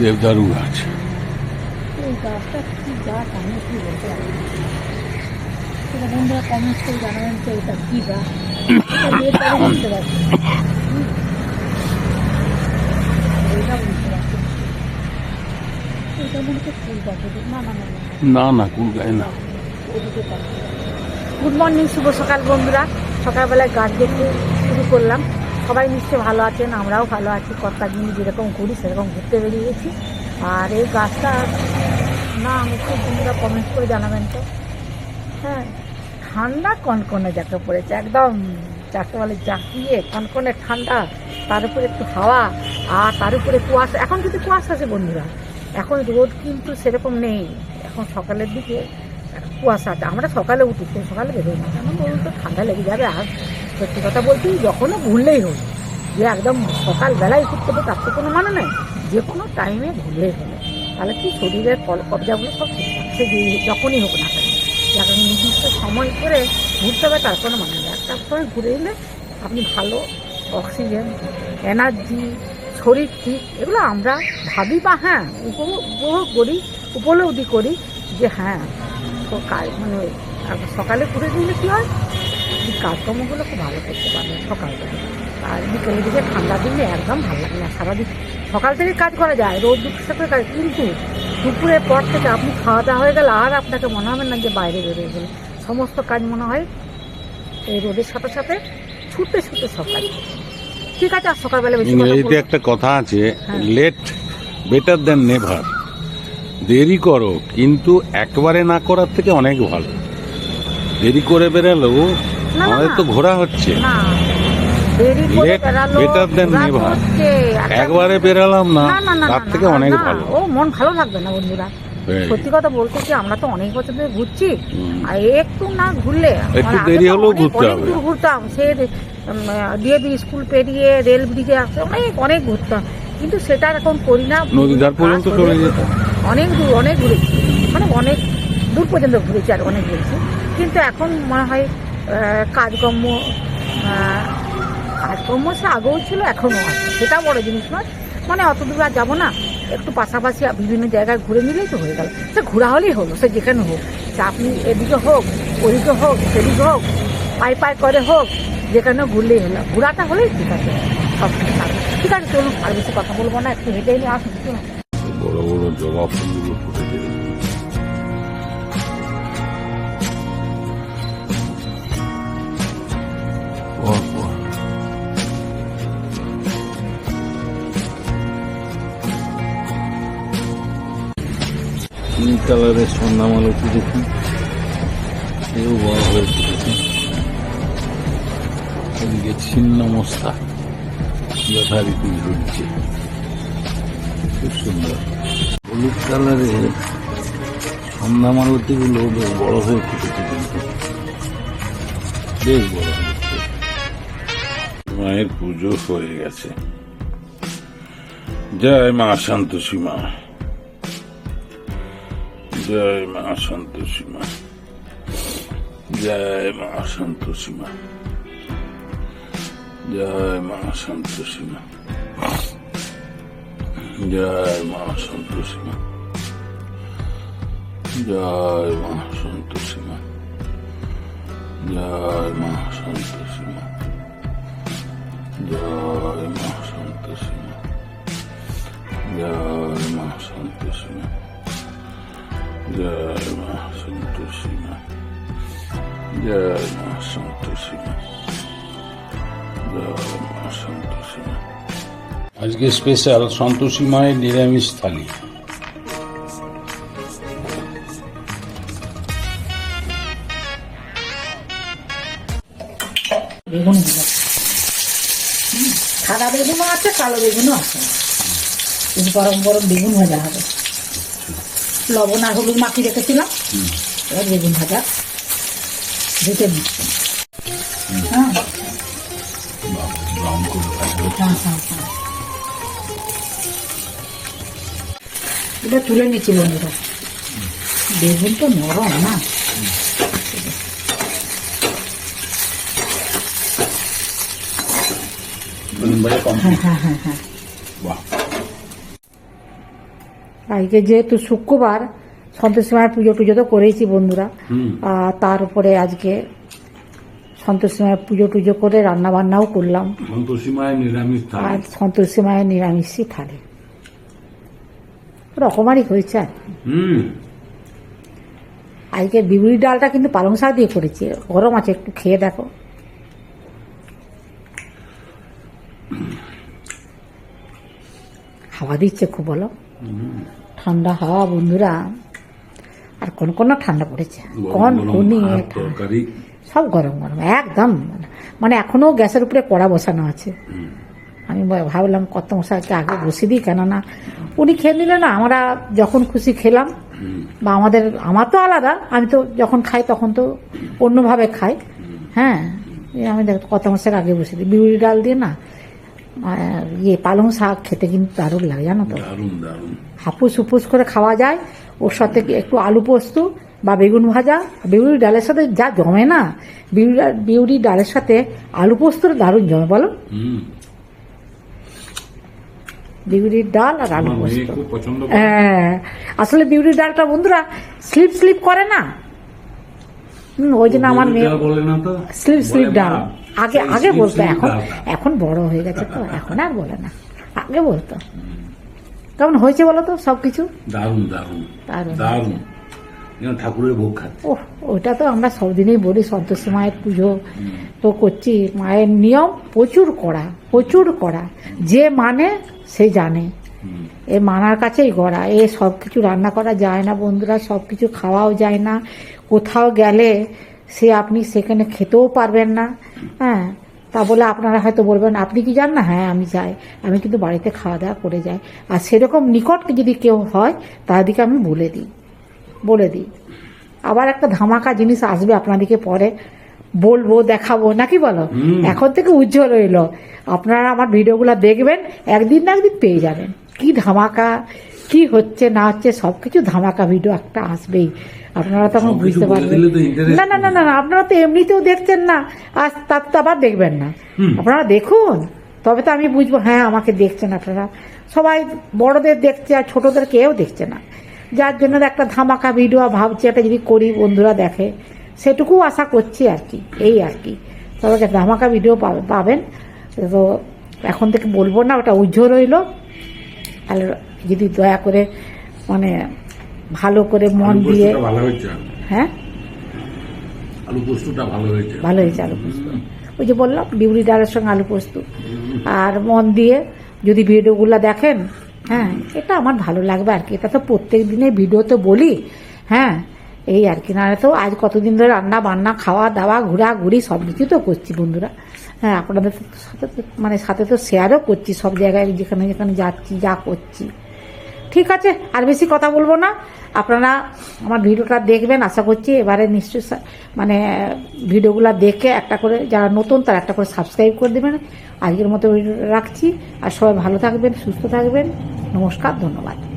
দেবদারু গাছ। না না কুল গায় না। গুড মর্নিং শুভ সকাল বন্ধুরা। সকালবেলায় গাছ দেখতে শুরু করলাম। সবাই নিশ্চয়ই ভালো আছেন, আমরাও ভালো আছি। কর্তা দিন যেরকম করি সেরকম ঘুরতে বেরিয়ে গেছি। আর এই গাছটা, না, আমি খুব বন্ধুরা কমেন্ট করে জানাবেন তো। হ্যাঁ ঠান্ডা কনকনে যাকে পড়েছে একদম যাকে বলে জাকিয়ে কনকনে ঠান্ডা, তার উপরে একটু হাওয়া আর তার উপরে কুয়াশা। এখন কিন্তু কুয়াশা আছে বন্ধুরা, এখন রোদ কিন্তু সেরকম নেই। এখন সকালের দিকে কুয়াশা আছে। আমরা সকালে উঠি সকালে বেরোই না। কেন বলুন তো, ঠান্ডা লেগে যাবে আর সত্যি কথা বলতে যখনও ভুললেই হলো। যে একদম সকালবেলায় ঘুরতে হবে, তার তো কোনো মানে নেই। যে কোনো টাইমে ভুললেই হলো তাহলে কি শরীরের কবজাগুলো সব যে যখনই হোক না কেন নির্দিষ্ট সময় করে ঘুরতে হবে, তার কোনো মানে নেই। একটা সময় ঘুরে এলে আপনি ভালো অক্সিজেন এনার্জি শরীর ঠিক, এগুলো আমরা ভাবি বা হ্যাঁ উপভোগ করি, উপলব্ধি করি যে হ্যাঁ তো মানে সকালে ঘুরে দিলে কী হয়? এই কাজকর্মগুলো খুব ভালো করতে পারবে সকালবেলা আর বিকেলের দিকে ঠান্ডা দিলে একদম ভালো লাগে না সারাদিন সকাল থেকে কাজ করা যায় রোদ সাথে কাজ কিন্তু দুপুরের পর থেকে আপনি খাওয়া দাওয়া হয়ে গেলে আর আপনাকে মনে হবে না যে বাইরে বেরোয় গেলে। সমস্ত কাজ মনে হয় এই রোদের সাথে সাথে ছুটতে ছুটতে সব কাজ ঠিক আছে আর সকালবেলা ইংরেজিতে একটা কথা আছে। লেট বেটার দেন নেভার দেরি করো কিন্তু একবারে না করার থেকে অনেক ভালো। দেরি করে বেরালেও আমাদের। তো ঘোরা হচ্ছে। না। দেরি করে Late বেরালো, better than রাত never. হচ্ছে, একটা- একবারে বেরালাম না তার থেকে অনেক ভালো। ও মন ভালো থাকবে না বন্ধুরা। সত্যি কথা বলতে কি আমরা তো অনেক বছর ধরে ঘুরছি। আর একটু না ঘুরলে একটু দেরি হলেও ঘুরতে হবে। ঘুরতাম। সে ডিএবি স্কুল পেরিয়ে রেল ব্রিজে আসতে অনেক অনেক ঘুরতাম। কিন্তু সেটা এখন করি না। নদীর ধার পর্যন্ত চলে যেত। অনেক দূর অনেক ঘুরেছি। মানে অনেক দূর পর্যন্ত ঘুরেছি আর অনেক ঘুরেছি। কিন্তু এখন মনে হয় কাজকর্ম কাজকর্ম সে আগেও ছিল, এখনও আছে। সেটা বড় জিনিস নয়। মানে অত দূর আর যাব না। একটু পাশাপাশি বিভিন্ন জায়গায় ঘুরে নিলেই তো হয়ে গেল। সে ঘোরা হলেই হলো, সে যেখানে হোক। আপনি এদিকে হোক, ওদিকে হোক, সেদিকে হোক পাই পাই করে হোক যেখানে ঘুরলেই হলো। ঘোরাটা হলেই ঠিক আছে সব ঠিক আছে, চলুন, আর বেশি কথা বলব না, একটু হেঁটে নিয়ে আসুন বড় বড় জবা কালারের সন্ধ্যামালতি দেখুন এও বড় হয়ে ফুটেছে এদিকে ছিন্ন মস্তা যথারীতি ঝুলছে খুব সুন্দর। হলুদ কালারের সন্ধ্যা মালতিগুলো বেশ বড় হয়ে ফুটেছে কিন্তু। বেশ বড় হয়েছে মায়ের পুজো হয়ে গেছে। জয় মা সন্তোষী মা জয় মা সন্তোষী মা। জয় মা সন্তোষী মা। জয় মা সন্তোষী মা। জয় মা সন্তোষী মা। জয় মা সন্তোষী মা। জয় মা সন্তোষী মা। জয় মা সন্তোষী মা। জয় মা সন্তোষী মা। জয় মা সন্তোষী মা জয় মা সন্তোষী মা জয় মা সন্তোষী মা আজকে স্পেশাল সন্তোষী মায়ের নিরামিষ থালি। বেগুন সাদা বেগুনও আছে কালো বেগুনও আছে। এই গরম গরম বেগুন ভাজা হবে। লবণ আর হলুদ মাখিয়ে রেখেছিলাম। এবার বেগুন ভাজা। ঢেকে দিচ্ছি হ্যাঁ। হ্যাঁ হ্যাঁ হ্যাঁ। এটা তুলে নিচ্ছি বন্ধুরা। বেগুন তো নরম না। হ্যাঁ হ্যাঁ হ্যাঁ হ্যাঁ। আজকে যেহেতু শুক্রবার সন্তোষী মায়ের পুজো টুজো তো করেইছি বন্ধুরা। হুম। আর তার উপরে আজকে সন্তোষী মায়ের পুজো টুজো করে রান্না বান্নাও করলাম। সন্তোষী মায়ের নিরামিষ আর সন্তোষী মায়ের নিরামিষই থালে। রকমারই হয়েছে আর আজকে বিউলি ডালটা কিন্তু পালং শাক দিয়ে করেছি গরম আছে একটু খেয়ে দেখো। হাওয়া দিচ্ছে খুব বলো। ঠান্ডা হাওয়া বন্ধুরা। আর কোন কোন ঠান্ডা পড়েছে? কোন কোনি সব গরম গরম একদম। মানে এখনও গ্যাসের উপরে কড়া বসানো আছে। আমি ভাবলাম কত মশাইকে আগে বসে দিই কেননা উনি খেয়ে নিলে না আমরা যখন খুশি খেলাম। বা আমাদের আমার তো আলাদা আমি তো যখন খাই তখন তো অন্যভাবে খাই। হ্যাঁ আমি দেখ কত মাসের আগে বসে দিই। বিউলি ডাল দিয়ে না ইয়ে পালং শাক খেতে কিন্তু দারুণ লাগে জানো তো? দারুণ দারুণ। হাপুস হুপুস করে খাওয়া যায় ওর সাথে একটু আলু পোস্ত বা বেগুন ভাজা। বিউলি ডালের সাথে যা জমে না বিউলি ডাল- বিউলি ডালের সাথে আলু পোস্তর দারুণ জমে বলো। হুম। বিউলির ডাল আর আলু পোস্ত। হ্যাঁ। আসলে বিউলির ডালটা বন্ধুরা স্লিপ স্লিপ করে না হুম, ওই জন্য আমার মেয়ে স্লিপ স্লিপ মা, আগে আগে বলতো এখন এখন বড় হয়ে গেছে তো এখন আর বলে না। আগে বলতো। কেমন হয়েছে বলো তো সব কিছু দারুণ। দারুণ দারুণ। ঠাকুরের ভোগ খাচ্ছে। ও ওটা তো আমরা সবদিনই বলি সন্তোষী মায়ের পুজো তো করছি। মায়ের নিয়ম প্রচুর করা প্রচুর করা। যে মানে সে জানে। এ মানার কাছেই গড়া। এ সব কিছু রান্না করা যায় না বন্ধুরা সব কিছু খাওয়াও যায় না। কোথাও গেলে সে আপনি সেখানে খেতেও পারবেন না। হ্যাঁ তা বলে আপনারা হয়তো বলবেন আপনি কি যান না? হ্যাঁ আমি যাই। আমি কিন্তু বাড়িতে খাওয়া দাওয়া করে যাই। আর সেরকম নিকট যদি কেউ হয় তাদেরকে আমি বলে দিই বলে দিই। আবার একটা ধামাকা জিনিস আসবে আপনাদেরকে পরে বলব দেখাবো নাকি বলো? এখন থেকে উজ্জ্বল রইল আপনারা আমার ভিডিওগুলো দেখবেন একদিন না একদিন পেয়ে যাবেন। কি ধামাকা কি হচ্ছে না হচ্ছে সবকিছু ধামাকা ভিডিও একটা আসবেই। আপনারা তখন বুঝতে পারবেন। না না না না না, আপনারা তো এমনিতেও দেখছেন না। আর তার তো আবার দেখবেন না। আপনারা দেখুন। তবে তো আমি বুঝব হ্যাঁ আমাকে দেখছেন আপনারা। সবাই বড়দের দেখছে আর ছোটদের কেউ দেখছে না। যার জন্য একটা ধামাকা ভিডিও ভাবছি একটা যদি করি বন্ধুরা দেখে সেটুকু আশা করছি আর কি এই আর কি। তবে ধামাকা ভিডিও পাবে- পাবেন। তো এখন থেকে বলব না ওটা উজ্জ্বল রইল। তাহলে যদি দয়া করে মানে ভালো করে মন দিয়ে ভালো হয়েছে হ্যাঁ? আলু পোস্তটা ভালো হয়েছে। ভালো হয়েছে আলু পোস্ত। ওই যে বললাম বিউরি ডালের সঙ্গে আলু পোস্ত। আর মন দিয়ে যদি ভিডিওগুলো দেখেন হ্যাঁ এটা আমার ভালো লাগবে আর কি। এটা তো প্রত্যেক দিনে ভিডিও তো বলি হ্যাঁ। এই আর কি। না তো আজ কতদিন ধরে রান্না, বান্না, খাওয়া, দাওয়া, ঘোরাঘুরি সব কিছু তো করছি বন্ধুরা। হ্যাঁ আপনাদের সাথে মানে সাথে তো শেয়ারও করছি সব জায়গায়, যেখানে যেখানে যাচ্ছি, যা করছি। ঠিক আছে, আর বেশি কথা বলব না। আপনারা আমার ভিডিওটা দেখবেন, আশা করছি এবারে নিশ্চয়ই মানে ভিডিওগুলো দেখে একটা করে যারা নতুন, তারা একটা করে সাবস্ক্রাইব করে দেবেন। আজকের মতো ভিডিওটা রাখছি। আর সবাই ভালো থাকবেন, সুস্থ থাকবেন। নমস্কার, ধন্যবাদ।